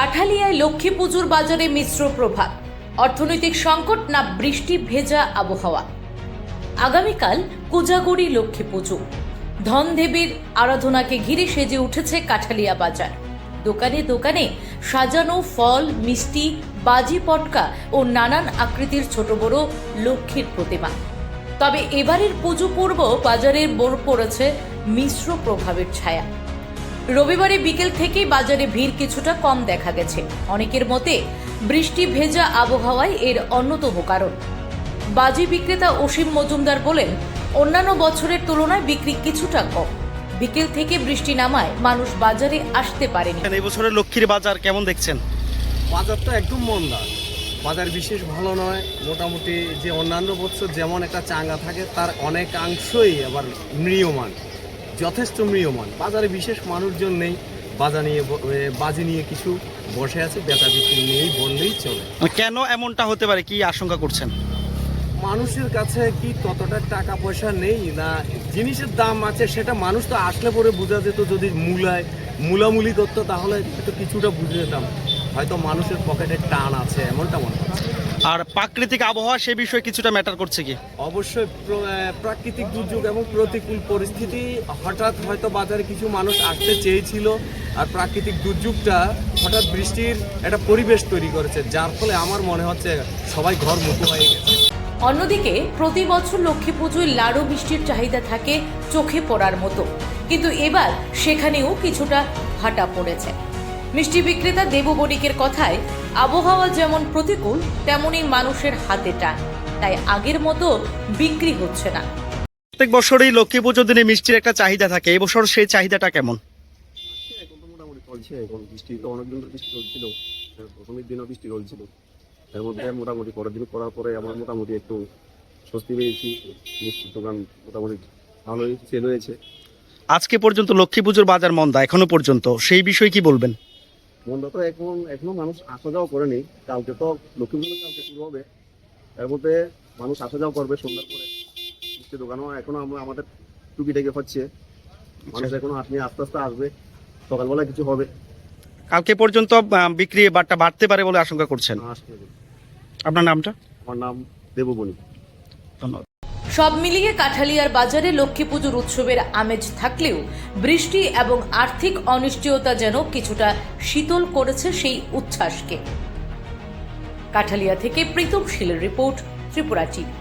কাঠালিয়ায় লক্ষ্মী পুজোর বাজারে মিশ্র প্রভাব অর্থনৈতিক সংকট না বৃষ্টি ভেজা আবহাওয়া। আগামীকাল কোজাগরি লক্ষ্মী পুজো। ধনদেবীর আরাধনাকে ঘিরে সেজে উঠেছে কাঠালিয়া বাজার। দোকানে দোকানে সাজানো ফল, মিষ্টি, বাজি পটকা ও নানান আকৃতির ছোট বড় লক্ষ্মীর প্রতিমা। তবে এবারের পুজো পূর্ব বাজারে বোর পড়েছে মিশ্র প্রভাবের ছায়া। রবিবারে বিকেল থেকেই বাজারে ভিড় কিছুটা কম দেখা গেছে। অনেকের মতে বৃষ্টি ভেজা আবহাওয়ায় এর অন্যতম কারণ। বাজি বিক্রেতা অসীম মজুমদার বলেন অন্যান্য বছরের তুলনায় বিক্রি কিছুটা কম। বিকেল থেকে বৃষ্টি নামায় মানুষ বাজারে আসতে পারেনি। এই বছরের লক্ষ্মীর বাজার কেমন দেখছেন? বাজারটা একদম মন্দা। বাজার বিশেষ ভালো নয়। মোটামুটি যে অন্যান্য বছর যেমন একটা চাঙ্গা থাকে তার অনেকাংশই আবার মৃয়মান যথেষ্ট মৃয়মান বাজারে বিশেষ মানুষজন নেই। বাজা নিয়ে বাজি নিয়ে কিছু বসে আছে বেচা বিক্রি নিয়েই বললেই চলে। মানে কেন এমনটা হতে পারে? কি আশঙ্কা করছেন? মানুষের কাছে কি ততটা টাকা পয়সা নেই না জিনিসের দাম আছে সেটা মানুষ তো আসলে পরে বোঝা যেত যদি মূলায় মূলামূলি করতো তাহলে একটু কিছুটা বুঝে যেতাম। হয়তো মানুষের পকেটে টান আছে এমনটা মনে হচ্ছে। আর প্রাকৃতিক আবহাওয়া সে বিষয়ে কিছুটা ম্যাটার করছে কি? অবশ্যই প্রাকৃতিক দুর্যোগ এবং প্রতিকূল পরিস্থিতি হঠাৎ হয়তো বাজারে কিছু মানুষ আসতে চেয়েছিল আর প্রাকৃতিক দুর্যোগটা হঠাৎ বৃষ্টির একটা পরিবেশ তৈরি করেছে যার ফলে আমার মনে হচ্ছে সবাই ঘর মুখো হয়ে গেছে। অন্যদিকে প্রতি বছর লক্ষ্মী পুজোয় লাড়ু বৃষ্টির চাহিদা থাকে চোখে পড়ার মতো। কিন্তু এবার সেখানেও কিছুটা ভাটা পড়েছে। মিষ্টি বিক্রেতা দেবু বণিকের কথায় আবহাওয়া যেমন প্রতিকূল তেমনই মানুষের হাতে টান। তাই আগের মতো বিক্রি হচ্ছে না। প্রত্যেক বছরই লক্ষ্মী পুজোর দিনে মিষ্টির একটা চাহিদা থাকে। এবছর সেই চাহিদাটা কেমন? এখন তো মোটামুটি চলছে। এখন বৃষ্টি তো অনেকদিন ধরে বৃষ্টি চলছিল। প্রথমের দিনও বৃষ্টি চলছিল। এর মধ্যে মোটামুটি পরের দিন করার পরে আমার মোটামুটি একটু স্বস্তি পেয়েছি। মিষ্টির দোকান মোটামুটি ভালোই সেল হয়েছে। আজকে পর্যন্ত লক্ষ্মী পুজোর বাজার মন্দা এখনও পর্যন্ত। সেই বিষয়ে কি বলবেন? মনটা এখন এখনও মানুষ আসা যাওয়া করেনি। কালকে তো লক্ষ্মী পুজো কালকে শুরু হবে। এর মধ্যে মানুষ আসা যাওয়া করবে সন্ধ্যার পরে। মিষ্টির দোকানও এখনও আমরা আমাদের টুকিটাকি হচ্ছে। মানুষ এখনও আসলে আস্তে আস্তে আসবে। সকালবেলা কিছু হবে। কালকে পর্যন্ত বিক্রি বাট্টা বাড়তে পারে বলে আশঙ্কা করছেন? আপনার নামটা? আমার নাম দেববণী। ধন্যবাদ। সব মিলিয়ে কাঠালিয়ার বাজারে লক্ষ্মী পুজোর উৎসবের আমেজ থাকলেও বৃষ্টি এবং আর্থিক অনিশ্চয়তা যেন কিছুটা শীতল করেছে সেই উচ্ছ্বাসকে। কাঠালিয়া থেকে প্রীতম শীলের রিপোর্ট ত্রিপুরা টিভি।